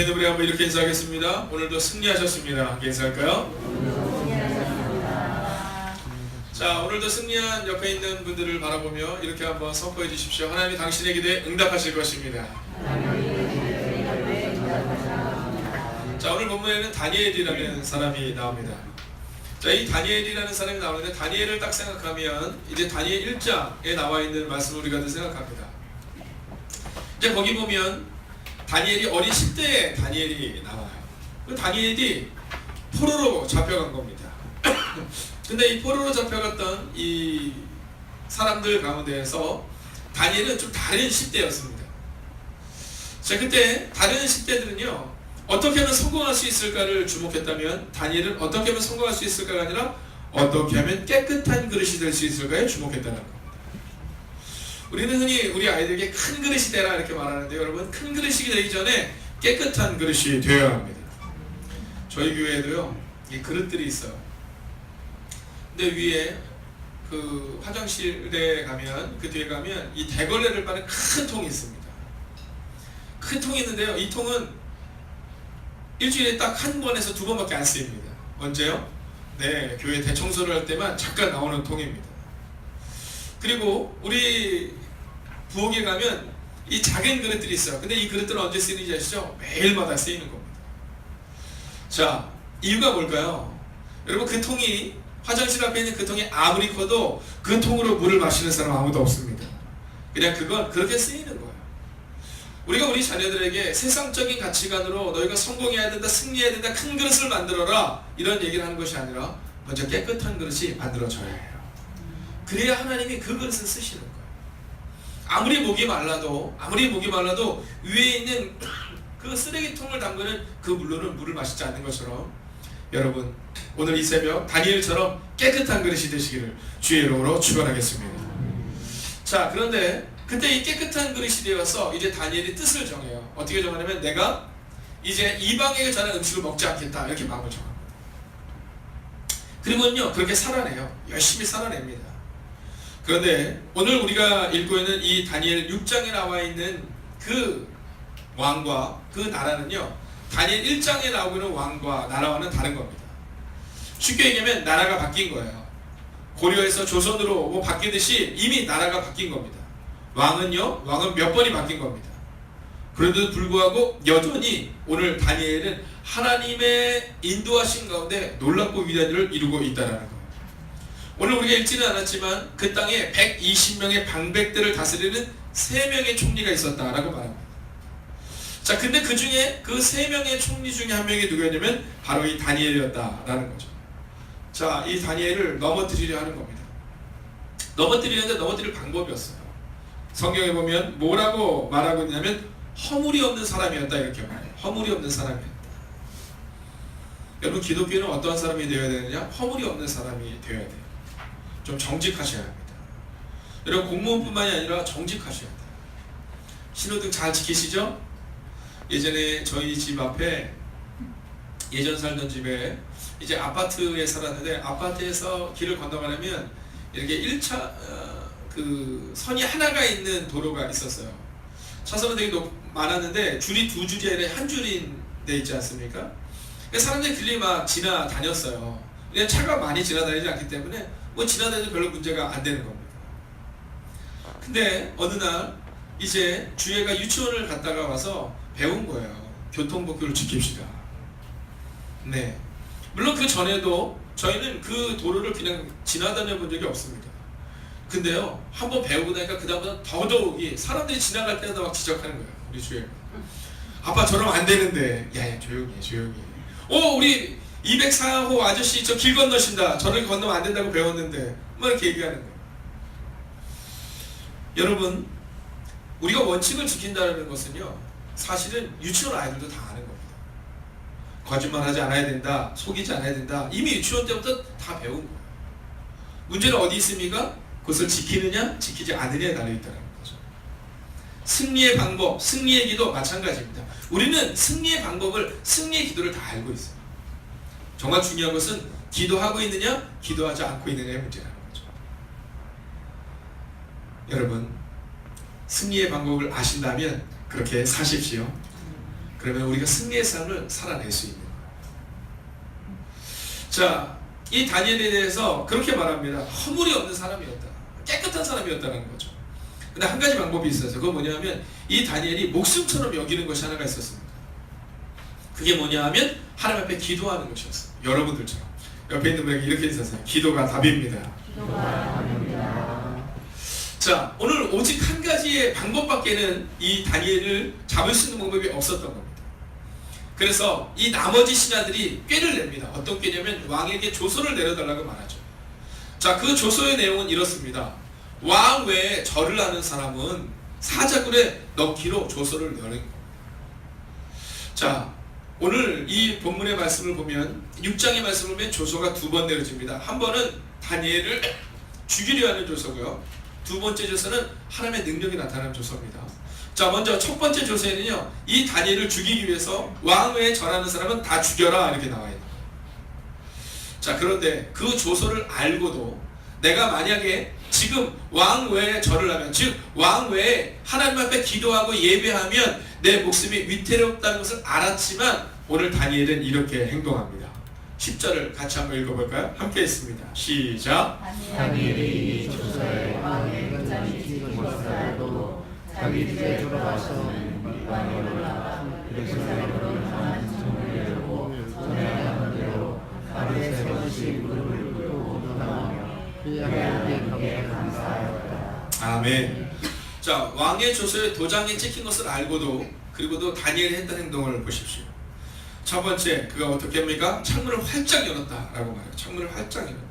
있는 분이 한번 이렇게 인사하겠습니다. 오늘도 승리하셨습니다. 함께 인사할까요? 자, 오늘도 승리한 옆에 있는 분들을 바라보며 이렇게 한번 선포해 주십시오. 하나님이 당신의 기도에 응답하실 것입니다. 자, 오늘 본문에는 다니엘이라는 사람이 나옵니다. 자, 이 다니엘이라는 사람이 나오는데 다니엘을 딱 생각하면 이제 다니엘 1장에 나와 있는 말씀을 우리가 늘 생각합니다. 이제 거기 보면 다니엘이 어린 10대에 다니엘이 나와요. 그 다니엘이 포로로 잡혀간 겁니다. 근데 이 포로로 잡혀갔던 이 사람들 가운데에서 다니엘은 좀 다른 10대였습니다. 자, 그때 다른 10대들은요, 어떻게 하면 성공할 수 있을까를 주목했다면, 다니엘은 어떻게 하면 성공할 수 있을까가 아니라, 어떻게 하면 깨끗한 그릇이 될 수 있을까에 주목했다는 겁니다. 우리는 흔히 우리 아이들에게 큰 그릇이 되라 이렇게 말하는데, 여러분, 큰 그릇이 되기 전에 깨끗한 그릇이 되어야 합니다. 저희 교회에도요, 이 그릇들이 있어요. 근데 위에 그 화장실에 가면 그 뒤에 가면 이 대걸레를 빠는 큰 통이 있습니다. 큰 통이 있는데요. 이 통은 일주일에 딱 한 번에서 두 번밖에 안 쓰입니다. 언제요? 네, 교회 대청소를 할 때만 잠깐 나오는 통입니다. 그리고 우리 부엌에 가면 이 작은 그릇들이 있어요. 근데 이 그릇들은 언제 쓰이는지 아시죠? 매일마다 쓰이는 겁니다. 자, 이유가 뭘까요? 여러분 그 통이 화장실 앞에 있는 그 통이 아무리 커도 그 통으로 물을 마시는 사람 아무도 없습니다. 그냥 그건 그렇게 쓰이는 거예요. 우리가 우리 자녀들에게 세상적인 가치관으로 너희가 성공해야 된다, 승리해야 된다, 큰 그릇을 만들어라 이런 얘기를 하는 것이 아니라 먼저 깨끗한 그릇이 만들어져야 해요. 그래야 하나님이 그 그릇을 쓰시는 거예요. 아무리 목이 말라도 아무리 목이 말라도 위에 있는 그 쓰레기통을 담그는 그 물로는 물을 마시지 않는 것처럼 여러분 오늘 이 새벽 다니엘처럼 깨끗한 그릇이 되시기를 주의 이름으로 축원하겠습니다. 자 그런데 그때 이 깨끗한 그릇이 되어서 이제 다니엘이 뜻을 정해요. 어떻게 정하냐면 내가 이제 이방에게 전한 음식을 먹지 않겠다 이렇게 마음을 정합니다. 그리고는요 그렇게 살아내요. 열심히 살아냅니다. 그런데 오늘 우리가 읽고 있는 이 다니엘 6장에 나와 있는 그 왕과 그 나라는요 다니엘 1장에 나오고 있는 왕과 나라와는 다른 겁니다. 쉽게 얘기하면 나라가 바뀐 거예요. 고려에서 조선으로 뭐 바뀌듯이 이미 나라가 바뀐 겁니다. 왕은요, 왕은 몇 번이 바뀐 겁니다. 그런데도 불구하고 여전히 오늘 다니엘은 하나님의 인도하신 가운데 놀랍고 위대한 일을 이루고 있다는 거예요. 오늘 우리가 읽지는 않았지만 그 땅에 120명의 방백들을 다스리는 3명의 총리가 있었다라고 말합니다. 자, 근데 그 중에 그세 명의 총리 중에 한 명이 누구였냐면 바로 이 다니엘이었다라는 거죠. 자, 이 다니엘을 넘어뜨리려 하는 겁니다. 넘어뜨리는데 넘어뜨릴 방법이 없어요. 성경에 보면 뭐라고 말하고 있냐면 허물이 없는 사람이었다 이렇게 말해요. 허물이 없는 사람이었다. 여러분 기독교는 어떠한 사람이 되어야 되느냐? 허물이 없는 사람이 되어야 돼요. 좀 정직하셔야 합니다. 여러분 공무원뿐만이 아니라 정직하셔야 돼요. 신호등 잘 지키시죠? 예전에 저희 집 앞에 예전 살던 집에 이제 아파트에 살았는데 아파트에서 길을 건너가려면 이렇게 1차 어, 그 선이 하나가 있는 도로가 있었어요. 차선은 되게 높, 많았는데 줄이 두 줄이 아니라 한 줄인 데 있지 않습니까? 사람들이 길리 막 지나다녔어요. 차가 많이 지나다니지 않기 때문에 뭐 지나다녀도 별로 문제가 안 되는 겁니다. 근데 어느 날 이제 주애가 유치원을 갔다가 와서 배운 거예요. 교통법규를 지킵시다. 네. 물론 그 전에도 저희는 그 도로를 그냥 지나다녀 본 적이 없습니다. 근데요, 한번 배우고 나니까 그다음부터 더더욱이 사람들이 지나갈 때마다 막 지적하는 거예요. 우리 주애가. 아빠 저러면 안 되는데. 야, 야, 조용히 해, 조용히 해. 어, 우리 204호 아저씨 저 길 건너신다. 저를 건너면 안 된다고 배웠는데. 뭐 이렇게 얘기하는 거예요. 여러분, 우리가 원칙을 지킨다는 것은요, 사실은 유치원 아이들도 다 아는 겁니다. 거짓말하지 않아야 된다, 속이지 않아야 된다. 이미 유치원 때부터 다 배운 거예요. 문제는 어디 있습니까? 그것을 지키느냐, 지키지 않느냐에 달려 있다는 거죠. 승리의 방법, 승리의 기도 마찬가지입니다. 우리는 승리의 방법을, 승리의 기도를 다 알고 있어요. 정말 중요한 것은 기도하고 있느냐, 기도하지 않고 있느냐의 문제라는 거죠. 여러분, 승리의 방법을 아신다면 그렇게 사십시오. 그러면 우리가 승리의 삶을 살아낼 수 있는 거예요. 자, 이 다니엘에 대해서 그렇게 말합니다. 허물이 없는 사람이었다. 깨끗한 사람이었다는 거죠. 근데 한 가지 방법이 있어서 그건 뭐냐면 이 다니엘이 목숨처럼 여기는 것이 하나가 있었습니다. 그게 뭐냐 하면 하나님 앞에 기도하는 것이었어요. 여러분들처럼. 옆에 있는 분에게 이렇게 인사하세요. 기도가 답입니다. 자, 오늘 오직 한 가지의 방법밖에는 이 다니엘을 잡을 수 있는 방법이 없었던 겁니다. 그래서 이 나머지 신하들이 꾀를 냅니다. 어떤 꾀냐면 왕에게 조서를 내려달라고 말하죠. 자, 그 조서의 내용은 이렇습니다. 왕 외에 절을 하는 사람은 사자굴에 넣기로 조서를 내는 겁니다. 자, 오늘 이 본문의 말씀을 보면 6장의 말씀을 보면 조서가 두 번 내려집니다. 한 번은 다니엘을 죽이려 하는 조서고요. 두 번째 조서는 하나님의 능력이 나타나는 조서입니다. 자, 먼저 첫 번째 조서에는요. 이 다니엘을 죽이기 위해서 왕 외에 절하는 사람은 다 죽여라 이렇게 나와 있는. 자, 그런데 그 조서를 알고도 내가 만약에 지금 왕 외에 절을 하면 즉 왕 외에 하나님 앞에 기도하고 예배하면 내 목숨이 위태롭다는 것을 알았지만 오늘 다니엘은 이렇게 행동합니다. 10절을 같이 한번 읽어볼까요? 함께 있습니다. 시작. 다니엘이 이 조서에 왕의 끝장이 찍은 것을 알고 자기 집에 돌아가서 왕이 올라가 예루살렘으로 향한 문을 열고 전에 하는 대로 하루에 세 번씩 무릎을 꿇고 기도하며 그 하나님께 감사하였다. 아멘. 자, 왕의 조서에 도장이 찍힌 것을 알고도 그리고도 다니엘이 했던 행동을 보십시오. 첫 번째, 그가 어떻게 합니까? 창문을 활짝 열었다라고 말해요. 창문을 활짝 열었다.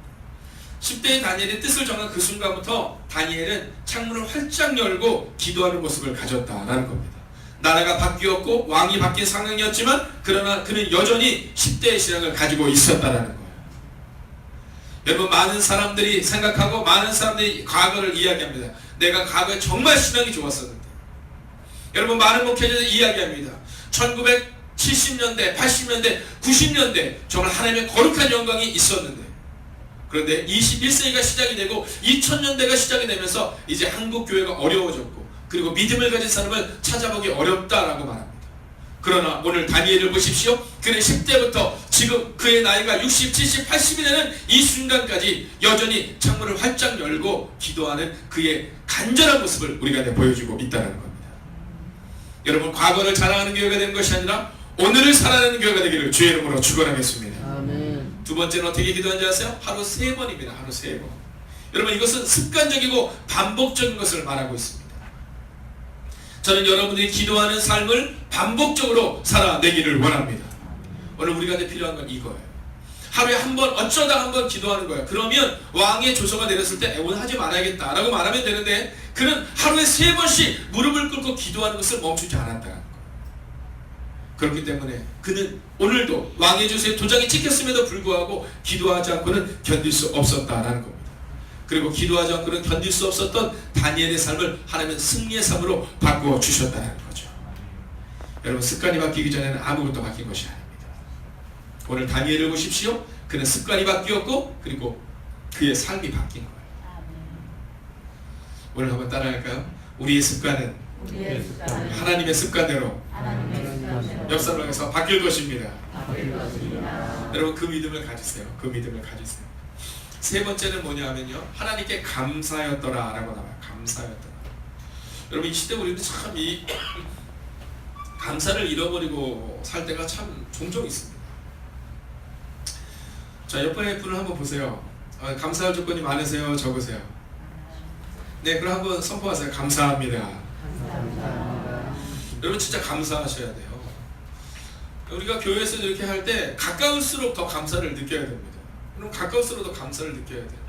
10대의 다니엘의 뜻을 정한 그 순간부터 다니엘은 창문을 활짝 열고 기도하는 모습을 가졌다라는 겁니다. 나라가 바뀌었고 왕이 바뀐 상황이었지만 그러나 그는 여전히 10대의 신앙을 가지고 있었다라는 거예요. 여러분 많은 사람들이 생각하고 많은 사람들이 과거를 이야기합니다. 내가 과거에 정말 신앙이 좋았었는데. 여러분 많은 목회자들이 이야기합니다. 1970년대, 80년대, 90년대 정말 하나님의 거룩한 영광이 있었는데 그런데 21세기가 시작이 되고 2000년대가 시작이 되면서 이제 한국 교회가 어려워졌고 그리고 믿음을 가진 사람을 찾아보기 어렵다라고 말합니다. 그러나 오늘 다니엘을 보십시오. 그는 10대부터 지금 그의 나이가 60, 70, 80이 되는 이 순간까지 여전히 창문을 활짝 열고 기도하는 그의 간절한 모습을 우리가 보여주고 있다는 겁니다. 여러분 과거를 자랑하는 교회가 되는 것이 아니라 오늘을 살아내는 교회가 되기를 주의 이름으로 축원하겠습니다. 아멘. 두 번째는 어떻게 기도하는지 아세요? 하루 세 번입니다. 하루 세 번. 여러분 이것은 습관적이고 반복적인 것을 말하고 있습니다. 저는 여러분들이 기도하는 삶을 반복적으로 살아내기를 원합니다. 오늘 우리가 필요한 건 이거예요. 하루에 한 번 어쩌다 한 번 기도하는 거예요. 그러면 왕의 조서가 내렸을 때 오늘 하지 말아야겠다라고 말하면 되는데 그는 하루에 세 번씩 무릎을 꿇고 기도하는 것을 멈추지 거예요. 그렇기 때문에 그는 오늘도 왕의 조서에 도장이 찍혔음에도 불구하고 기도하지 않고는 견딜 수 없었다라는 겁니다. 그리고 기도하지 않고는 견딜 수 없었던 다니엘의 삶을 하나님은 승리의 삶으로 바꾸어 주셨다는 거죠. 여러분 습관이 바뀌기 전에는 아무것도 바뀐 것이 아닙니다. 오늘 다니엘을 보십시오. 그는 습관이 바뀌었고 그리고 그의 삶이 바뀐 거예요. 오늘 한번 따라할까요? 우리의 습관은 우리의 하나님의 습관대로 옆 사람에서 바뀔 것입니다. 여러분 그 믿음을 가지세요. 그 믿음을 가지세요. 세 번째는 뭐냐면요. 하나님께 감사였더라라고 나와요. 감사였더라. 여러분 이 시대 우리는 참 이 감사를 잃어버리고 살 때가 참 종종 있습니다. 자 옆에 분을 한번 보세요. 아, 감사할 조건이 많으세요? 적으세요? 네, 그럼 한번 선포하세요. 감사합니다. 감사합니다. 여러분 진짜 감사하셔야 돼요. 우리가 교회에서 이렇게 할 때 가까울수록 더 감사를 느껴야 됩니다. 그럼 가까울수록 더 감사를 느껴야 돼요.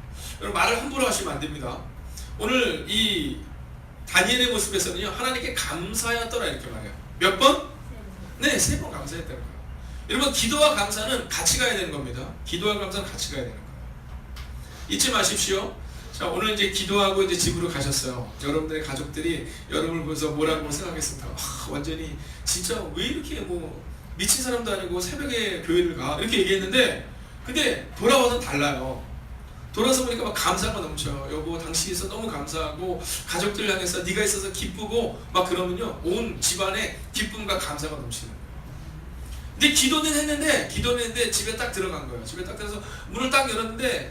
여러분 말을 함부로 하시면 안 됩니다. 오늘 이 다니엘의 모습에서는요 하나님께 감사였더라 이렇게 말해요. 몇 번? 네, 세 번 감사했다는 거예요. 여러분 기도와 감사는 같이 가야 되는 겁니다. 기도와 감사는 같이 가야 되는 거예요. 잊지 마십시오. 자 오늘 이제 기도하고 이제 집으로 가셨어요. 여러분들의 가족들이 여러분을 보면서 뭐라고 생각했습니까? 와, 완전히 진짜 왜 이렇게 뭐 미친 사람도 아니고 새벽에 교회를 가 이렇게 얘기했는데 근데 돌아와서 달라요. 돌아서 보니까 막 감사가 넘쳐요. 여보 당신이 있어 너무 감사하고 가족들 향해서 네가 있어서 기쁘고 막 그러면요 온 집안에 기쁨과 감사가 넘치는. 근데 기도는 했는데 기도는 했는데 집에 딱 들어간 거예요. 집에 딱 들어서 문을 딱 열었는데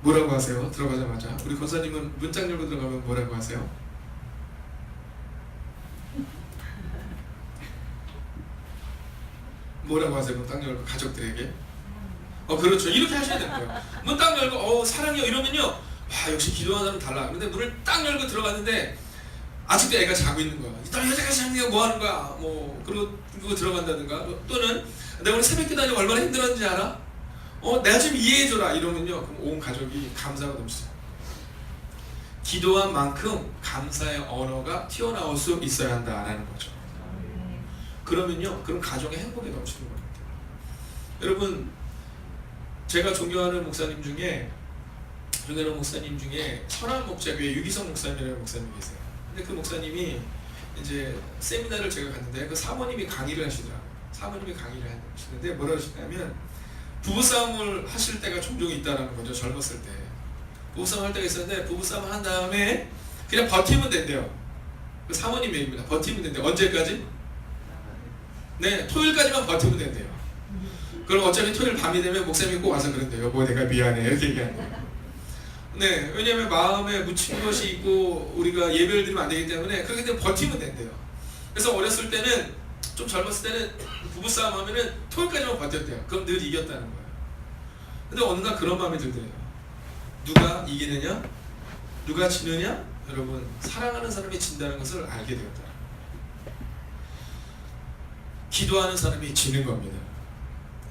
뭐라고 하세요? 들어가자마자 우리 권사님은 문짝 열고 들어가면 뭐라고 하세요? 뭐라고 하세요? 문 딱 열고 가족들에게 어 그렇죠 이렇게 하셔야 되는 거예요. 문 딱 열고 어 사랑해요 이러면요 와 역시 기도하는 사람 달라. 근데 문을 딱 열고 들어갔는데 아직도 애가 자고 있는 거야. 너 여자가 자는데 뭐 하는 거야? 뭐 그러고 그러고 들어간다든가 또는 내가 오늘 새벽 기도하니 얼마나 힘들었는지 알아? 어 내가 좀 이해해줘라 이러면요 그럼 온 가족이 감사가 넘쳐요. 기도한 만큼 감사의 언어가 튀어나올 수 있어야 한다라는 거죠. 그러면요 그럼 가정의 행복이 넘치는 겁니다. 여러분 제가 존경하는 목사님 중에 존경하는 목사님 중에 선한 목자교회 유기성 목사님이라는 목사님이 계세요. 근데 그 목사님이 이제 세미나를 제가 갔는데 그 사모님이 강의를 하시더라고요. 사모님이 강의를 하시는데 뭐라 하시냐면 부부싸움을 하실 때가 종종 있다라는 거죠. 젊었을 때. 부부싸움 할 때가 있었는데 부부싸움 한 다음에 그냥 버티면 된대요. 그 사모님 얘기입니다. 버티면 된대요. 언제까지? 네, 토요일까지만 버티면 된대요. 그럼 어차피 토요일 밤이 되면 목사님이 꼭 와서 그런대요. 여보 내가 미안해 이렇게 얘기하는 네, 왜냐하면 마음에 묻힌 것이 있고 우리가 예배를 드리면 안 되기 때문에 그렇게 되면 버티면 된대요. 그래서 어렸을 때는 좀 젊었을 때는 부부싸움 하면은 토요일까지만 버텼대요. 그럼 늘 이겼다는 거예요. 근데 어느 날 그런 마음이 들더래요. 누가 이기느냐? 누가 지느냐? 여러분 사랑하는 사람이 진다는 것을 알게 되었다. 기도하는 사람이 지는 겁니다.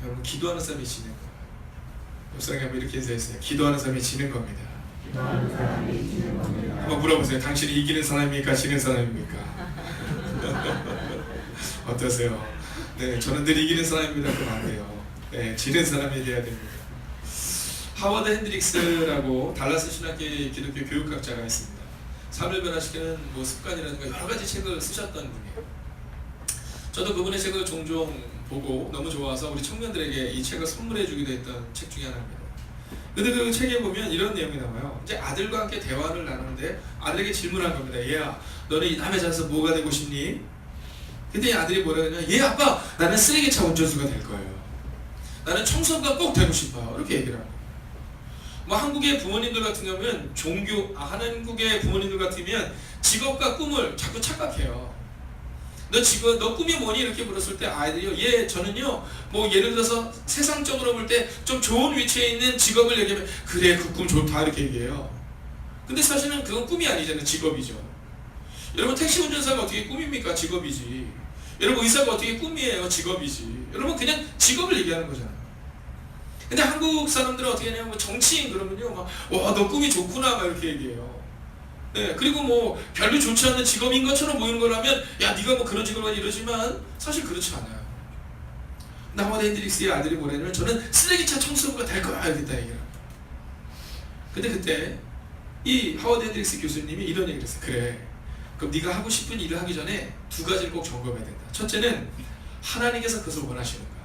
여러분 기도하는 사람이 지는 거예요. 목사님 한번 이렇게 인사했어요. 기도하는 사람이 지는 겁니다. 한번 물어보세요. 당신이 이기는 사람입니까? 지는 사람입니까? 어떠세요? 네, 저는 늘 이기는 사람입니다. 그러면 안 돼요. 네, 지는 사람이 돼야 됩니다. 하워드 핸드릭스라고 달라스 신학교의 기독교 교육학자가 있습니다. 삶을 변화시키는 뭐 습관이라든가 여러 가지 책을 쓰셨던 분이에요. 저도 그분의 책을 종종 보고 너무 좋아서 우리 청년들에게 이 책을 선물해 주기도 했던 책 중에 하나입니다. 근데 그 책에 보면 이런 내용이 나와요. 이제 아들과 함께 대화를 나누는데 아들에게 질문한 겁니다. 얘야, 너는 이 남의 자서 뭐가 되고 싶니? 근데 이 아들이 뭐라 그러냐? 얘 아빠, 나는 쓰레기차 운전수가 될 거예요. 나는 청소부가 꼭 되고 싶어요. 이렇게 얘기를 하고. 뭐 한국의 부모님들 같은 경우는 종교, 아, 한국의 부모님들 같으면 직업과 꿈을 자꾸 착각해요. 너 직업, 너 꿈이 뭐니? 이렇게 물었을 때 아이들이요, 예, 저는요, 뭐 예를 들어서 세상적으로 볼 때 좀 좋은 위치에 있는 직업을 얘기하면 그래, 그 꿈 좋다 이렇게 얘기해요. 근데 사실은 그건 꿈이 아니잖아요, 직업이죠. 여러분 택시 운전사가 어떻게 꿈입니까? 직업이지. 여러분 의사가 어떻게 꿈이에요? 직업이지. 여러분 그냥 직업을 얘기하는 거잖아요. 근데 한국 사람들은 어떻게 하냐면 뭐 정치인 그러면요, 막 와 너 꿈이 좋구나 막 이렇게 얘기해요. 네, 그리고 뭐 별로 좋지 않은 직업인 것처럼 보이는 거라면 야 네가 뭐 그런 직업을 이러지만 사실 그렇지 않아요. 나와드 핸드릭스의 아들이 뭐냐면 저는 쓰레기차 청소부가 될 거야 이랬다 얘기를. 근데 그때 이 하워드 핸드릭스 교수님이 이런 얘기를 했어요. 그래. 그럼 네가 하고 싶은 일을 하기 전에 두 가지를 꼭 점검해야 된다. 첫째는 하나님께서 그것을 원하시는가.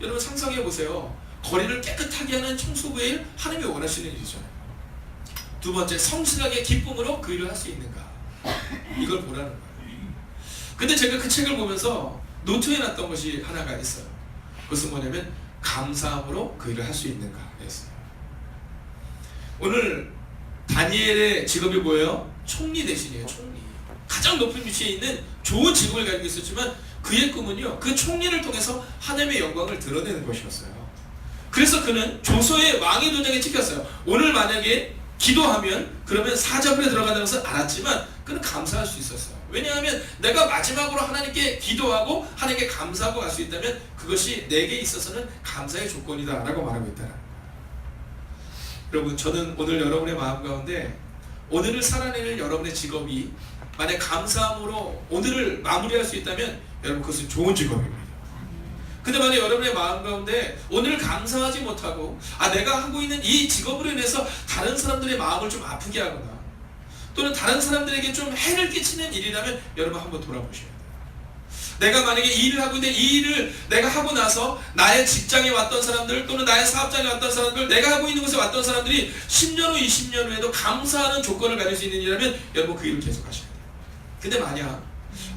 여러분 상상해 보세요. 거리를 깨끗하게 하는 청소부의 일 하나님이 원하시는 일이잖아요. 두 번째 성실하게 기쁨으로 그 일을 할 수 있는가. 이걸 보라는 거예요. 근데 제가 그 책을 보면서 노트에 놨던 것이 하나가 있어요. 그것은 뭐냐면 감사함으로 그 일을 할 수 있는가. 오늘 다니엘의 직업이 뭐예요? 총리 대신이에요. 총리. 가장 높은 위치에 있는 좋은 직업을 가지고 있었지만 그의 꿈은요. 그 총리를 통해서 하나님의 영광을 드러내는 것이었어요. 그래서 그는 조소의 왕의 도장에 찍혔어요. 오늘 만약에 기도하면 그러면 사자굴에 들어간다는 것을 알았지만 그는 감사할 수 있었어요. 왜냐하면 내가 마지막으로 하나님께 기도하고 하나님께 감사하고 갈 수 있다면 그것이 내게 있어서는 감사의 조건이다라고 말하고 있다. 여러분 저는 오늘 여러분의 마음 가운데 오늘을 살아내는 여러분의 직업이 만약 감사함으로 오늘을 마무리할 수 있다면 여러분 그것은 좋은 직업입니다. 근데 만약 여러분의 마음 가운데 오늘 감사하지 못하고 아 내가 하고 있는 이 직업으로 인해서 다른 사람들의 마음을 좀 아프게 하거나 또는 다른 사람들에게 좀 해를 끼치는 일이라면 여러분 한번 돌아보셔야 돼요. 내가 만약에 이 일을 하고 있는데 이 일을 내가 하고 나서 나의 직장에 왔던 사람들 또는 나의 사업장에 왔던 사람들 내가 하고 있는 곳에 왔던 사람들이 10년 후 20년 후에도 감사하는 조건을 가질 수 있는 일이라면 여러분 그 일을 계속 하셔야 돼요. 근데 만약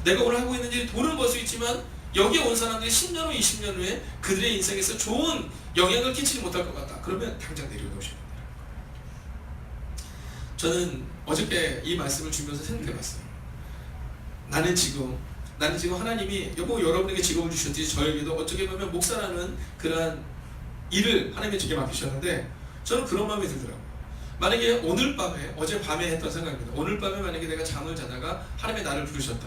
내가 오늘 하고 있는 일이 돈을 벌 수 있지만 여기에 온 사람들이 10년 후, 20년 후에 그들의 인생에서 좋은 영향을 끼치지 못할 것 같다. 그러면 당장 내려놓으셔야 됩니다. 저는 어저께 이 말씀을 주면서 생각해 봤어요. 나는 지금 나는 지금 하나님이 여보 여러분에게 직업을 주셨듯이 저에게도 어떻게 보면 목사라는 그러한 일을 하나님이 제게 맡기셨는데 저는 그런 마음이 들더라고요. 만약에 오늘 밤에 어제 밤에 했던 생각입니다. 오늘 밤에 만약에 내가 잠을 자다가 하나님이 나를 부르셨다.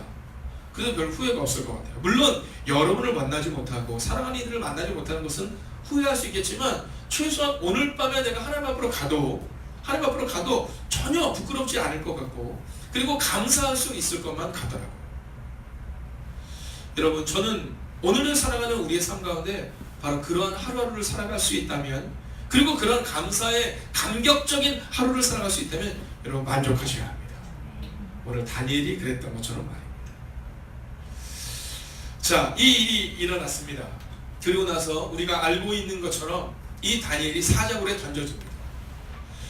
그래도 별 후회가 없을 것 같아요. 물론 여러분을 만나지 못하고 사랑하는 이들을 만나지 못하는 것은 후회할 수 있겠지만 최소한 오늘 밤에 내가 하나님 앞으로 가도 하나님 앞으로 가도 전혀 부끄럽지 않을 것 같고 그리고 감사할 수 있을 것만 같더라고요. 여러분 저는 오늘을 살아가는 우리의 삶 가운데 바로 그러한 하루하루를 살아갈 수 있다면 그리고 그런 감사의 감격적인 하루를 살아갈 수 있다면 여러분 만족하셔야 합니다. 오늘 다니엘이 그랬던 것처럼 말입니다. 자, 이 일이 일어났습니다. 그리고 나서 우리가 알고 있는 것처럼 이 다니엘이 사자굴에 던져집니다.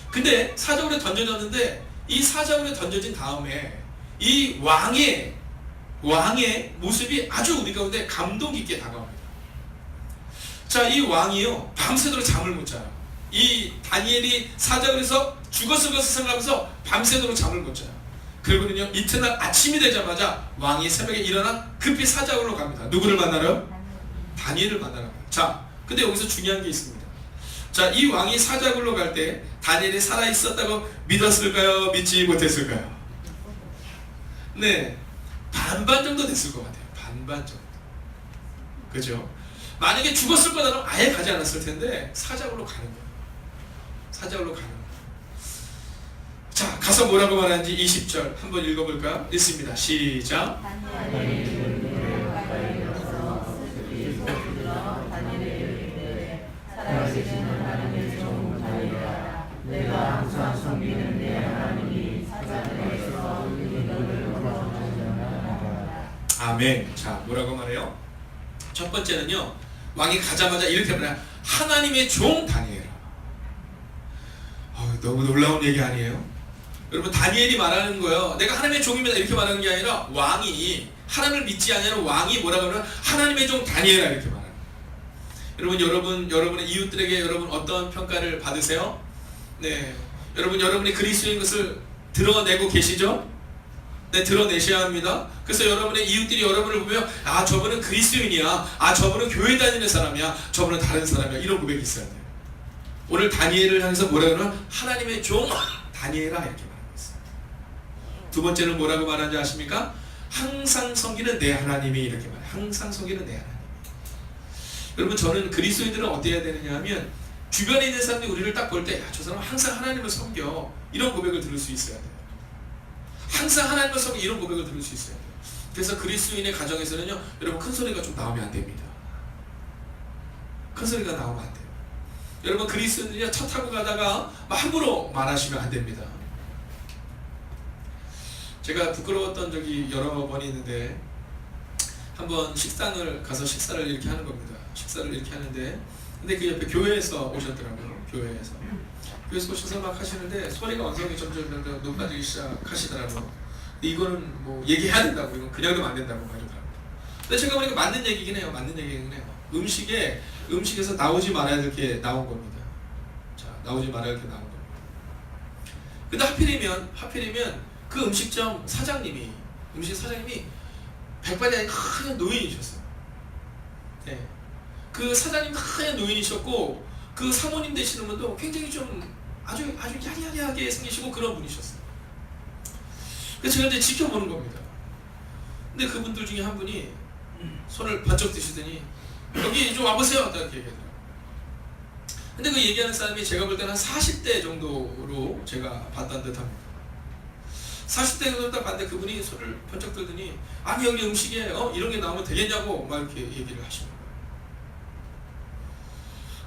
근데 사자굴에 던져졌는데 이 사자굴에 던져진 다음에 이 왕의 왕의 모습이 아주 우리 가운데 감동 깊게 다가옵니다. 자, 이 왕이요 밤새도록 잠을 못 자요. 이 다니엘이 사자굴에서 죽었을 것을 생각하면서 밤새도록 잠을 못 자요. 그리고는요 이튿날 아침이 되자마자 왕이 새벽에 일어나 급히 사자굴로 갑니다. 누구를 만나러? 다니엘을 만나러. 자, 근데 여기서 중요한 게 있습니다. 자, 이 왕이 사자굴로 갈 때 다니엘이 살아 있었다고 믿었을까요? 믿지 못했을까요? 네, 반반 정도 됐을 것 같아요. 반반 정도. 그죠? 만약에 죽었을 거라면 아예 가지 않았을 텐데 사자굴로 가는 거예요. 사자굴로 가는 거예요. 자, 가서 뭐라고 말하는지 20절 한번 읽어볼까? 읽습니다. 시작. 아멘. 자, 뭐라고 말해요? 첫 번째는요. 왕이 가자마자 이렇게 말해요. 하나님의 종 다니엘아. 어, 너무 놀라운 얘기 아니에요? 여러분 다니엘이 말하는 거예요. 내가 하나님의 종입니다. 이렇게 말하는 게 아니라 왕이 하나님을 믿지 않는 왕이 뭐라고 하면 하나님의 종 다니엘아 이렇게 말하는 거예요. 여러분 여러분 여러분의 이웃들에게 여러분 어떤 평가를 받으세요? 네. 여러분 여러분이 그리스도인 것을 드러내고 계시죠? 네, 드러내셔야 합니다. 그래서 여러분의 이웃들이 여러분을 보면 아 저분은 그리스도인이야. 아 저분은 교회 다니는 사람이야. 저분은 다른 사람이야. 이런 고백이 있어야 돼요. 오늘 다니엘을 향해서 뭐라 그러면 하나님의 종 다니엘아 이렇게. 두 번째는 뭐라고 말하는지 아십니까? 항상 섬기는 내 하나님이 이렇게 말해요. 항상 섬기는 내 하나님. 여러분 저는 그리스도인들은 어때야 되느냐 하면 주변에 있는 사람들이 우리를 딱 볼 때 저 사람 은 항상 하나님을 섬겨 이런 고백을 들을 수 있어야 돼요. 항상 하나님을 섬기 이런 고백을 들을 수 있어요. 그래서 그리스도인의 가정에서는요, 여러분 큰 소리가 좀 나오면 안 됩니다. 큰 소리가 나오면 안 돼요. 여러분 그리스도인이요 차 타고 가다가 막 함부로 말하시면 안 됩니다. 제가 부끄러웠던 적이 여러 번이 있는데 한번 식당을 가서 식사를 이렇게 하는 겁니다. 식사를 이렇게 하는데 근데 그 옆에 교회에서 오셨더라고요. 교회에서. 교회에서 오셔서 막 하시는데 소리가 언성이 점점 높아지기 시작하시더라고요. 근데 이거는 뭐 얘기해야 된다고 이건 그냥 두면 안 된다고 말하더라고요. 근데 제가 보니까 맞는 얘기긴 해요. 맞는 얘기긴 해요. 음식에 음식에서 나오지 말아야 될 게 나온 겁니다. 자 나오지 말아야 될 게 나온 겁니다. 근데 하필이면 하필이면 그 음식점 사장님이 음식 사장님이 백발이 아닌 큰 노인이셨어요. 네. 그 사장님 큰 노인이셨고 그 사모님 되시는 분도 굉장히 좀 아주 아주 야리야리하게 생기시고 그런 분이셨어요. 그래서 제가 이제 지켜보는 겁니다. 근데 그분들 중에 한 분이 손을 번쩍 드시더니 여기 좀 와보세요. 딱 이렇게 얘기하더라고요. 근데 그 얘기하는 사람이 제가 볼 때는 한 40대 정도로 제가 봤던 듯 합니다. 40대 정도 딱 봤는데 그분이 손을 번쩍 들더니 아니 여기 음식에 어, 이런 게 나오면 되겠냐고 막 이렇게 얘기를 하시는 거예요.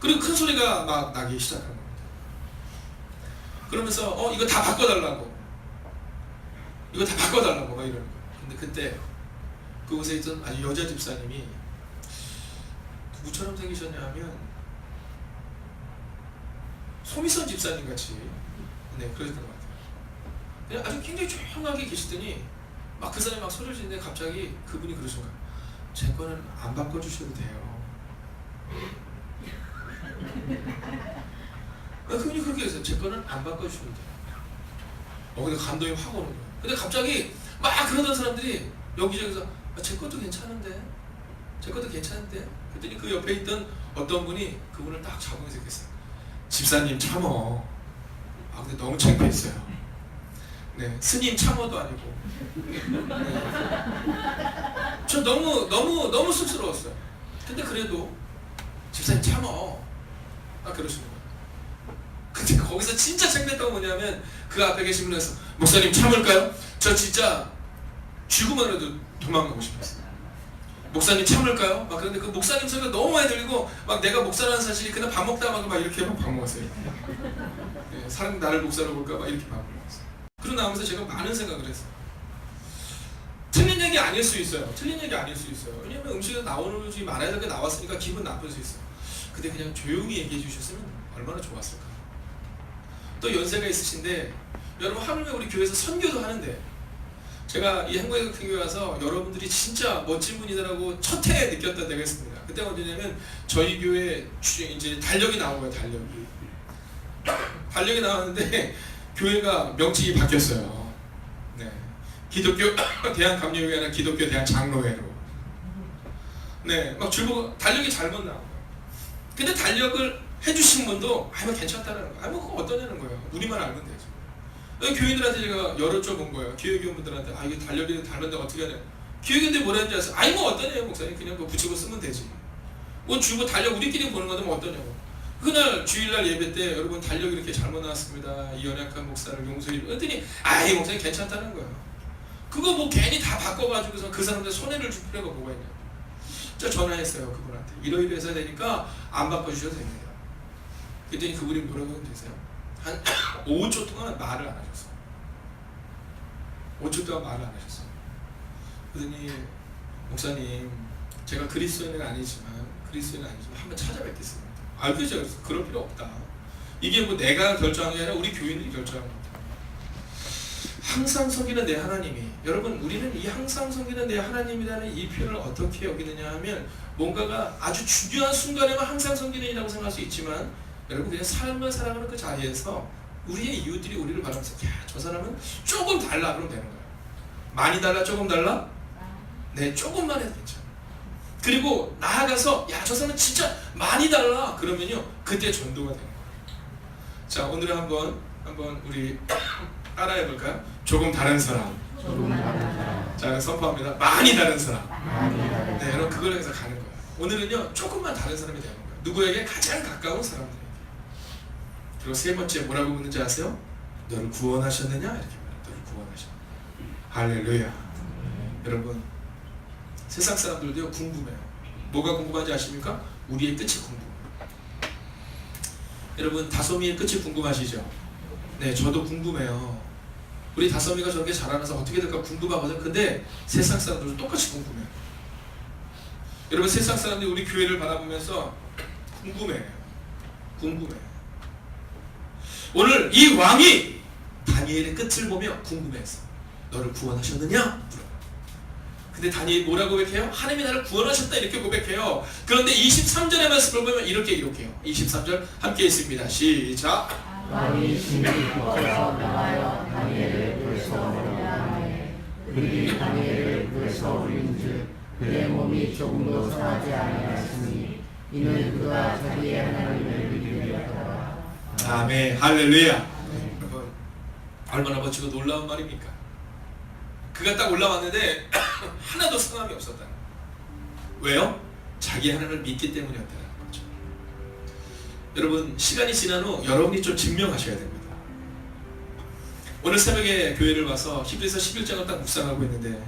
그리고 큰 소리가 막 나기 시작한 겁니다. 그러면서 어 이거 다 바꿔달라고 이거 다 바꿔달라고 막 이러는 거예요. 근데 그때 그곳에 있던 아주 여자 집사님이 누구처럼 생기셨냐 하면 소미선 집사님 같이 네 그랬던 것 같아요. 그냥 아주 굉장히 조용하게 계시더니 막 그 사람이 막 소리를 지르는데 갑자기 그분이 그러신 거예요. 제 거는 안 바꿔주셔도 돼요. 아, 그분이 그렇게 했어요. 제 거는 안 바꿔주셔도 돼요. 어, 근데 감동이 확 오는 거예요. 근데 갑자기 막 그러던 사람들이 여기저기서 아, 제 것도 괜찮은데 제 것도 괜찮은데 그랬더니 그 옆에 있던 어떤 분이 그분을 딱 잡으면서 이랬어요. 집사님 참어. 아 근데 너무 창피했어요. 네 스님 참어도 아니고. 네. 저 너무 너무 너무 쑥스러웠어요. 근데 그래도 집사님 참어. 아 그러시는 거예요. 근데 거기서 진짜 창피했던 건 뭐냐면 그 앞에 계신 분에서 목사님 참을까요? 저 진짜 죽으면 해도 도망가고 싶었어요. 목사님 참을까요? 막 그런데 그 목사님 소리가 너무 많이 들리고 막 내가 목사라는 사실이 그냥 밥 먹다가 막 이렇게 막 밥 먹었어요. 네, 사람 나를 목사로 볼까 봐 이렇게 밥 먹었어요. 나오면서 제가 많은 생각을 했어요. 틀린 얘기 아닐 수 있어요. 틀린 얘기 아닐 수 있어요. 왜냐면 음식에 나오는지 말아야 될 게 나왔으니까 기분 나쁠 수 있어요. 근데 그냥 조용히 얘기해 주셨으면 얼마나 좋았을까. 또 연세가 있으신데 여러분 하물며 우리 교회에서 선교도 하는데 제가 이 한국교회 와서 여러분들이 진짜 멋진 분이다라고 첫 해에 느꼈던 때가 있습니다. 그때가 언제냐면 저희 교회 주- 이제 달력이 나온 거예요. 달력이 달력이 나왔는데 교회가 명칭이 바뀌었어요. 네, 기독교 대한 아니라 기독교 대한 장로회로. 네, 막 줄고 달력이 잘못 거예요. 근데 달력을 해주신 분도 아뭐 괜찮다는 거예요. 아뭐 그거 어떠냐는 거예요. 우리만 알면 되죠. 여기 교인들한테 제가 여쭤본 거예요. 교회교원분들한테 아 이게 달력이 다른데 어떻게 하냐. 교회교인들이 뭐라 했는지 아세요? 아니 뭐 어떠냐요 목사님 그냥 그거 붙이고 쓰면 되지. 뭐 주고 달력 우리끼리 보는 건데 뭐 어떠냐고. 그날 주일날 예배 때 여러분 달력 이렇게 잘못 나왔습니다. 이 연약한 목사를 용서해 그랬더니 아이 목사님 괜찮다는 거예요. 그거 뭐 괜히 다 바꿔가지고서 그 사람들 손해를 줄 필요가 뭐가 있냐. 저 전화했어요 그분한테 이러이러해서 되니까 안 바꿔주셔도 됩니다. 그랬더니 그분이 뭐라고 아세요? 한 5초 동안 말을 안 하셨어요. 5초 동안 말을 안 하셨어요. 그러더니 목사님 제가 그리스도인은 아니지만 그리스도인은 아니지만 한번 찾아뵙겠습니다. 아 그죠? 그럴 필요 없다. 이게 뭐 내가 결정한 게 아니라 우리 교인들이 결정한 겁니다. 항상 섬기는 내 하나님이 여러분 우리는 이 항상 섬기는 내 하나님이라는 이 표현을 어떻게 여기느냐 하면 뭔가가 아주 중요한 순간에만 항상 섬기는 이라고 생각할 수 있지만 여러분 그냥 삶을 살아가는 그 자리에서 우리의 이웃들이 우리를 바라면서 야저 사람은 조금 달라 그러면 되는 거예요. 많이 달라 조금 달라? 네 조금만 해도 괜찮아. 그리고 나아가서 야 저 사람은 진짜 많이 달라 그러면요 그때 전도가 되는 거예요. 자 오늘은 한번 한번 우리 따라해 볼까요? 조금 다른 사람. 조금 다른 사람 자 선포합니다. 많이 다른 사람. 많이 다른 네, 여러분 그걸 해서 가는 거예요. 오늘은요 조금만 다른 사람이 되는 거예요. 누구에게 가장 가까운 사람들에게. 그리고 세 번째 뭐라고 묻는지 아세요? 너를 구원하셨느냐 이렇게 말해요. 너를 구원하셨. 할렐루야. 여러분 세상 사람들도요 궁금해요. 뭐가 궁금한지 아십니까? 우리의 끝이 궁금해요. 여러분 다솜이의 끝이 궁금하시죠? 네, 저도 궁금해요. 우리 다솜이가 저렇게 자라나서 어떻게 될까 궁금하거든. 근데 세상 사람들도 똑같이 궁금해요. 여러분 세상 사람들이 우리 교회를 바라보면서 궁금해요. 궁금해요. 오늘 이 왕이 다니엘의 끝을 보며 궁금해했어. 너를 구원하셨느냐? 물어요. 근데 다니엘이 뭐라고 고백해요? 하나님이 나를 구원하셨다 이렇게 고백해요. 그런데 23절의 말씀을 보면 이렇게 기록해요. 23절 함께 있습니다. 시작. 불쏘으려 그들이 다니엘을 불쏘으린즉 그의 몸이 조금도 상하지 아니하였으니 이는 그가 자기의 하나님을 믿으리였더라 아멘. 할렐루야. 여러분 얼마나 멋지고 놀라운 말입니까? 그가 딱 올라왔는데 하나도 상함이 없었다는 거예요. 왜요? 자기 하나님을 믿기 때문이었다는 거죠. 여러분 시간이 지난 후 여러분이 좀 증명하셔야 됩니다. 오늘 새벽에 교회를 와서 히브리서 11장을 딱 묵상하고 있는데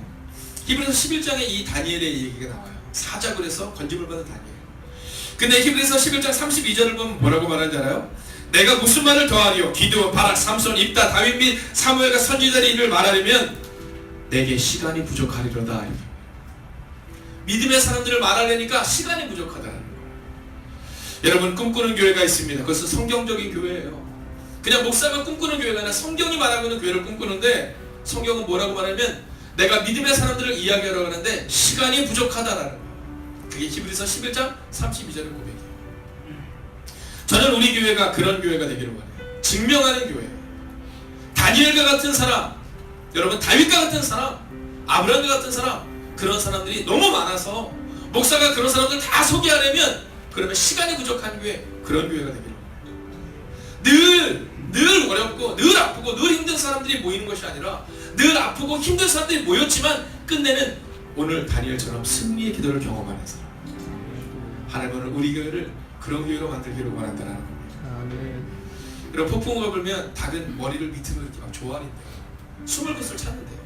히브리서 11장에 이 다니엘의 얘기가 나와요. 사자굴 에서 건짐을 받은 다니엘. 근데 히브리서 11장 32절을 보면 뭐라고 말하는지 알아요? 내가 무슨 말을 더하리요? 기드온, 바락, 삼손, 입다, 다윗 및 사무엘과 선지자의 일을 말하려면 내게 시간이 부족하리로다. 믿음의 사람들을 말하려니까 시간이 부족하다는 거예요. 여러분 꿈꾸는 교회가 있습니다. 그것은 성경적인 교회예요. 그냥 목사가 꿈꾸는 교회가 아니라 성경이 말하고 있는 교회를 꿈꾸는데 성경은 뭐라고 말하면 내가 믿음의 사람들을 이야기하려고 하는데 시간이 부족하다라는 거예요. 그게 히브리서 11장 32절의 고백이에요. 저는 우리 교회가 그런 교회가 되기를 원해요. 증명하는 교회. 다니엘과 같은 사람, 여러분 다윗과 같은 사람, 아브라함과 같은 사람, 그런 사람들이 너무 많아서 목사가 그런 사람들 다 소개하려면 그러면 시간이 부족한 교회, 그런 교회가 되기를 원해요. 늘, 늘 어렵고, 늘 아프고, 늘 힘든 사람들이 모이는 것이 아니라 늘 아프고 힘든 사람들이 모였지만 끝내는 오늘 다니엘처럼 승리의 기도를 경험하는 사람. 하나님은 우리 교회를 그런 교회로 만들기를 원한다는 겁니다. 아멘. 여러분 폭풍우가 불면 닭은 머리를 밑으로 이렇게 막 조아린대요. 숨을 곳을 찾는데요.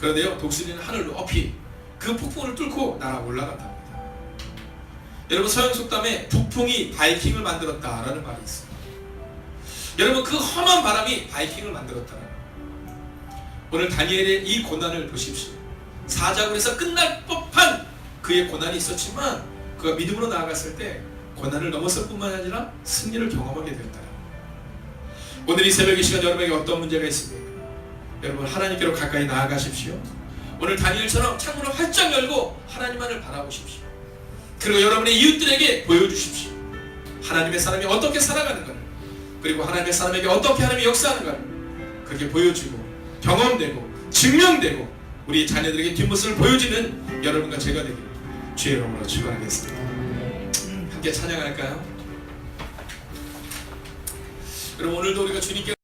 그런데요 독수리는 하늘 높이 그 폭풍을 뚫고 날아 올라간답니다. 여러분 서양 속담에 북풍이 바이킹을 만들었다라는 말이 있습니다. 여러분 그 험한 바람이 바이킹을 만들었다는. 오늘 다니엘의 이 고난을 보십시오. 사자굴에서 끝날 법한 그의 고난이 있었지만 그가 믿음으로 나아갔을 때 고난을 넘었을 뿐만 아니라 승리를 경험하게 된다. 오늘 이 새벽 이 시간 여러분에게 어떤 문제가 있습니까? 여러분 하나님께로 가까이 나아가십시오. 오늘 다니엘처럼 창문을 활짝 열고 하나님만을 바라보십시오. 그리고 여러분의 이웃들에게 보여주십시오. 하나님의 사람이 어떻게 살아가는가를 그리고 하나님의 사람에게 어떻게 하나님이 역사하는가를 그렇게 보여주고 경험되고 증명되고 우리 자녀들에게 뒷모습을 보여주는 여러분과 제가 되기를 주의 이름으로 축원하겠습니다. 함께 찬양할까요? 여러분 오늘도 우리가 주님께